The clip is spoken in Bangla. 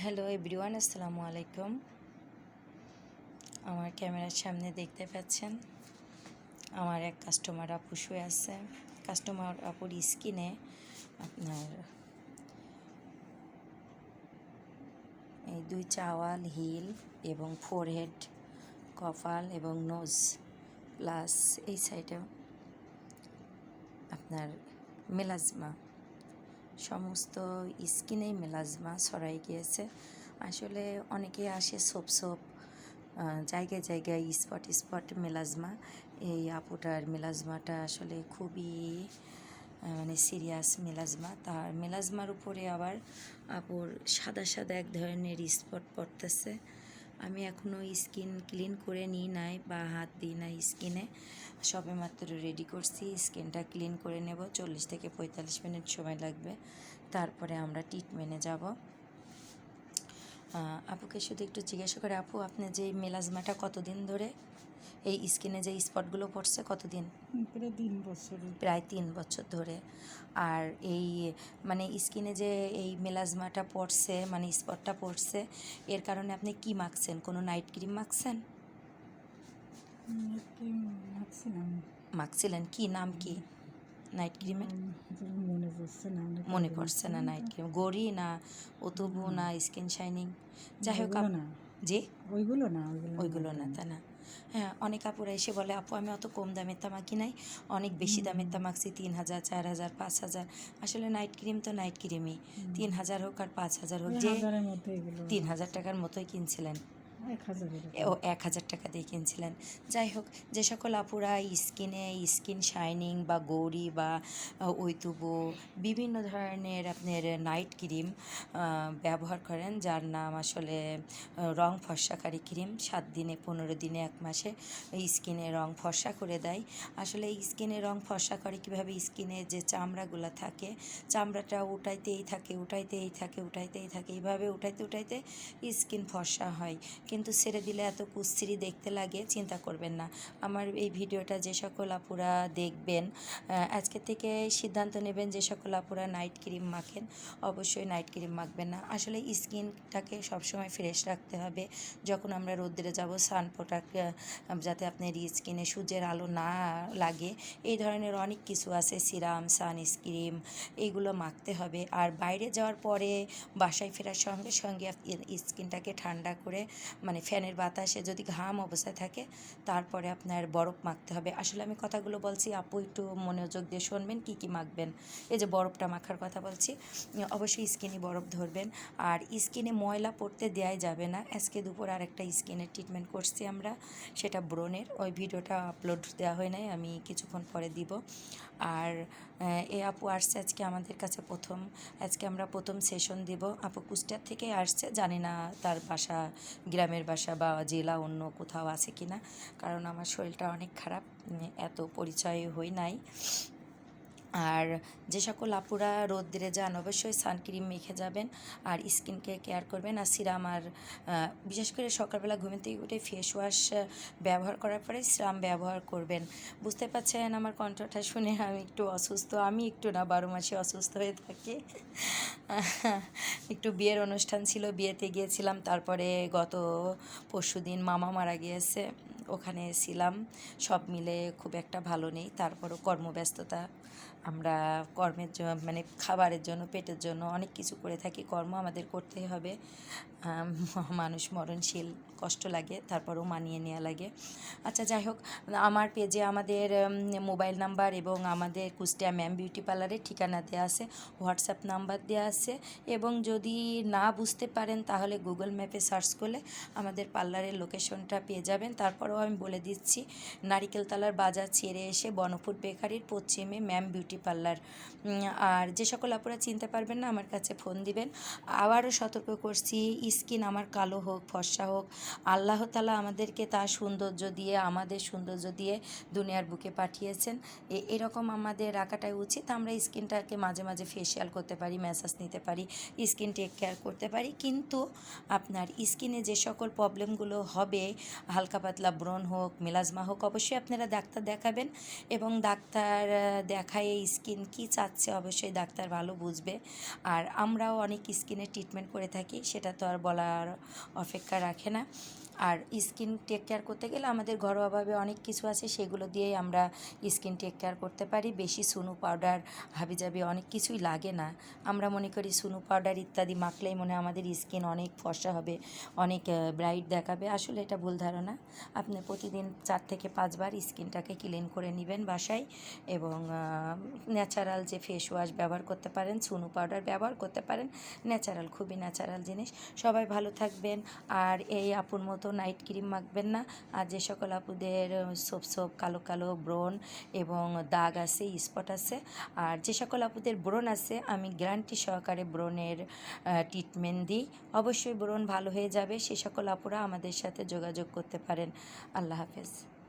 হ্যালো এভরিওয়ান আসসালামু আলাইকুম আমার ক্যামেরার সামনে দেখতে পাচ্ছেন, আমার এক কাস্টমার আপু শুয়ে আছে। কাস্টমার আপুর স্কিনে আপনার এই দুই চাওয়াল হিল এবং ফোরহেড কপাল এবং নোজ প্লাস এই সাইডেও আপনার মেলাজমা সমস্ত স্কিনেই মেলাজমা ছড়াই গিয়েছে। আসলে অনেকে আসে সোপ সোপ জায়গায় জায়গায় স্পট স্পট মেলাজমা। এই আপুটার মেলাজমাটা আসলে খুবই মানে সিরিয়াস মেলাজমা। তার মেলাজমার উপরে আবার আপুর সাদা সাদা এক ধরনের স্পট পড়তেছে। আমি এখনও স্কিন ক্লিন করে নিই নাই বা হাত দিই নাই স্কিনে। সবে মাত্র রেডি করছি, স্কিনটা ক্লিন করে নেব। চল্লিশ থেকে পঁয়তাল্লিশ মিনিট সময় লাগবে। তারপরে আমরা ট্রিটমেন্টে যাব। আপুকে শুধু একটু জিজ্ঞাসা করে, আপু, আপনি যে মেলাজমাটা কতদিন ধরে এই স্কিনে যে স্পটগুলো পড়ছে কতদিন? প্রায় তিন বছর। প্রায় তিন বছর ধরে। আর এই মানে স্কিনে যে এই মেলাজমাটা পড়ছে মানে স্পটটা পড়ছে এর কারণে আপনি কি মাখছেন? কোনো নাইট ক্রিম মাখছেন? মাখছিলেন? কি নাম কি? নাইট ক্রিমের? মনে পড়ছে না মনে পড়ছে না নাইট ক্রিম। গড়ি না অতুবু না। Skin shining? যাই হোক না। জি? ওইগুলো না ওইগুলো না তা না। হ্যাঁ অনেক আপুরা এসে বলে আপু আমি অত কম দামের তামাকি নাই। অনেক বেশি দামের তামাকছি তিন হাজার চার হাজার পাঁচ হাজার। আসলে নাইট ক্রিম তো নাইট ক্রিমই তিন হাজার হোক আর পাঁচ হাজার হোক যে তিন হাজার টাকার মতোই কিনছিলেন। ও এক হাজার টাকা দিয়ে কিনছিলেন। যাই হোক যে সকল আপুরা স্কিনে স্কিন শাইনিং বা গৌরি বা ঐতুবো বিভিন্ন ধরনের আপনার নাইট ক্রিম ব্যবহার করেন যার নাম আসলে রং ফর্সাকারী ক্রিম। সাত দিনে পনেরো দিনে এক মাসে স্কিনে রং ফর্সা করে দেয়। আসলে এই স্কিনে রং ফর্সা করে কীভাবে স্কিনে যে চামড়াগুলো থাকে চামড়াটা উঠাইতেই থাকে উঠাইতেই থাকে উঠাইতেই থাকে এইভাবে উঠাইতে উঠাইতে স্কিন ফর্সা হয়। কিন্তু ছেড়ে দিলে এত কুস্তিরি দেখতে লাগে, চিন্তা করবেন না। আমার এই ভিডিওটা যে সকল আপুরা দেখবেন আজকে থেকে সিদ্ধান্ত নেবেন যে সকল আপুরা নাইট ক্রিম মাখেন, অবশ্যই নাইট ক্রিম মাখবেন না। আসলে স্কিনটাকে সবসময় ফ্রেশ রাখতে হবে। যখন আমরা রোদ্রে যাব, সান প্রোডাক্ট যাতে আপনার স্কিনে সূর্যের আলো না লাগে, এই ধরনের অনেক কিছু আছে, সিরাম, সানস্ক্রিম এইগুলো মাখতে হবে। আর বাইরে যাওয়ার পরে বাসায় ফেরার সঙ্গে সঙ্গে স্কিনটাকে ঠান্ডা করে মানে ফ্যানের বাতাসে যদি ঘাম অবস্থায় থাকে, তারপরে আপনার বরফ মাখতে হবে। আসলে আমি কথাগুলো বলছি, আপু একটু মনোযোগ দিয়ে শুনবেন, কী কী মাখবেন? এই যে বরফটা মাখার কথা বলছি অবশ্যই স্কিনে বরফ ধরবেন। আর স্কিনে ময়লা পড়তে দেওয়াই যাবে না। আজকে দুপুর আর একটা স্কিনের ট্রিটমেন্ট করছি আমরা, সেটা ব্রণের। ওই ভিডিওটা আপলোড দেওয়া হয় নাই, আমি কিছুক্ষণ পরে দিব। আর, এ আপু আসছে আজকে আমাদের কাছে প্রথম। আজকে আমরা প্রথম সেশন দিব। আপু কুষ্টিয়ার থেকে আসছে, জানি না তার বাসা গ্রামের বাসা বা জেলা অন্য কোথাও আছে কি না কারণ আমার শরীরটা অনেক খারাপ এত পরিচয় হই নাই। আর যে সকল আপুরা রোদ্রে যান অবশ্যই সানক্রিম মেখে যাবেন আর স্কিনকে কেয়ার করবেন আর সিরাম আর বিশেষ করে সকালবেলা ঘুম থেকে উঠে ফেস ওয়াশ ব্যবহার করার পরে সিরাম ব্যবহার করবেন। বুঝতে পারছেন আমার কণ্ঠটা শুনে আমি একটু অসুস্থ, আমি একটু না, বারো মাসে অসুস্থ হয়ে থাকি। একটু বিয়ের অনুষ্ঠান ছিল, বিয়েতে গিয়েছিলাম, তারপরে গত পরশু দিন মামা মারা গিয়েছে, ওখানে ছিলাম সব মিলে খুব একটা ভালো নেই, তারপরও কর্মব্যস্ততা আমরা কর্মের জন্য মানে খাবারের জন্য, পেটের জন্য অনেক কিছু করে থাকি। কর্ম আমাদের করতেই হবে। মানুষ মরণশীল, কষ্ট লাগে, তারপরেও মানিয়ে নেওয়া লাগে। আচ্ছা যাই হোক, আমার পেজে আমাদের মোবাইল নাম্বার এবং আমাদের কুষ্টিয়া ম্যাম বিউটি পার্লারের ঠিকানা দেওয়া আছে, হোয়াটসঅ্যাপ নাম্বার দেওয়া আছে এবং যদি না বুঝতে পারেন তাহলে গুগল ম্যাপে সার্চ করলে আমাদের পার্লারের লোকেশনটা পেয়ে যাবেন। তারপরেও আমি বলে দিচ্ছি, নারিকেলতলার বাজার ছেড়ে এসে বনফুট বেকারির পশ্চিমে ম্যাম বিউটি পার্লার। আর যে সকল আপুরা চিনতে পারবেন না আমার কাছে ফোন দিবেন। আবারও সতর্ক করছি স্কিন আমার কালো হোক ফর্সা হোক আল্লাহ তালা আমাদেরকে তার সৌন্দর্য দিয়ে আমাদের সৌন্দর্য দিয়ে দুনিয়ার বুকে পাঠিয়েছেন। এরকম আমাদের রাখাটাই উচিত। আমরা স্কিনটাকে মাঝে মাঝে ফেসিয়াল করতে পারি ম্যাসাজ নিতে পারি স্কিন টেক কেয়ার করতে পারি। কিন্তু আপনার স্কিনে যে সকল প্রবলেমগুলো হবে হালকা পাতলা ব্রণ হোক মেলাজমা হোক অবশ্যই আপনারা ডাক্তার দেখাবেন এবং ডাক্তার আহ, দেখা খাইয়ে স্কিন কি চাচ্ছে অবশ্যই ডাক্তার ভালো বুঝবে। আর আমরাও অনেক স্কিনের ট্রিটমেন্ট করে থাকি, সেটা তো আর বলার অপেক্ষা রাখে না। আর স্কিন টেক কেয়ার করতে গেলে আমাদের ঘরোয়াভাবে অনেক কিছু আছে, সেগুলো দিয়েই আমরা স্কিন টেক কেয়ার করতে পারি। বেশি সুনু পাউডার হাবিজাবি অনেক কিছুই লাগে না। আমরা মনে করি সুনু পাউডার ইত্যাদি মাখলেই মনে আমাদের স্কিন অনেক ফর্সা হবে, অনেক ব্রাইট দেখাবে। আসলে এটা ভুল ধারণা। আপনি প্রতিদিন চার থেকে পাঁচবার স্কিনটাকে ক্লিন করে নেবেন বাসায় এবং ন্যাচারাল যে ফেস ওয়াশ ব্যবহার করতে পারেন সুনু পাউডার ব্যবহার করতে পারেন ন্যাচারাল খুবই ন্যাচারাল জিনিস। সবাই ভালো থাকবেন আর এই আপুর মতো নাইট ক্রিম মাখবেন না। আর যে সকল আপুদের সোপ সোপ কালো কালো ব্রণ এবং দাগ আছে স্পট আছে, আর যে সকল আপুদের ব্রণ আছে, আমি গ্যারান্টি সহকারে ব্রণের ট্রিটমেন্ট দিই। অবশ্যই ব্রণ ভালো হয়ে যাবে। সে সকল আপুরা আমাদের সাথে যোগাযোগ করতে পারেন। আল্লাহ হাফেজ।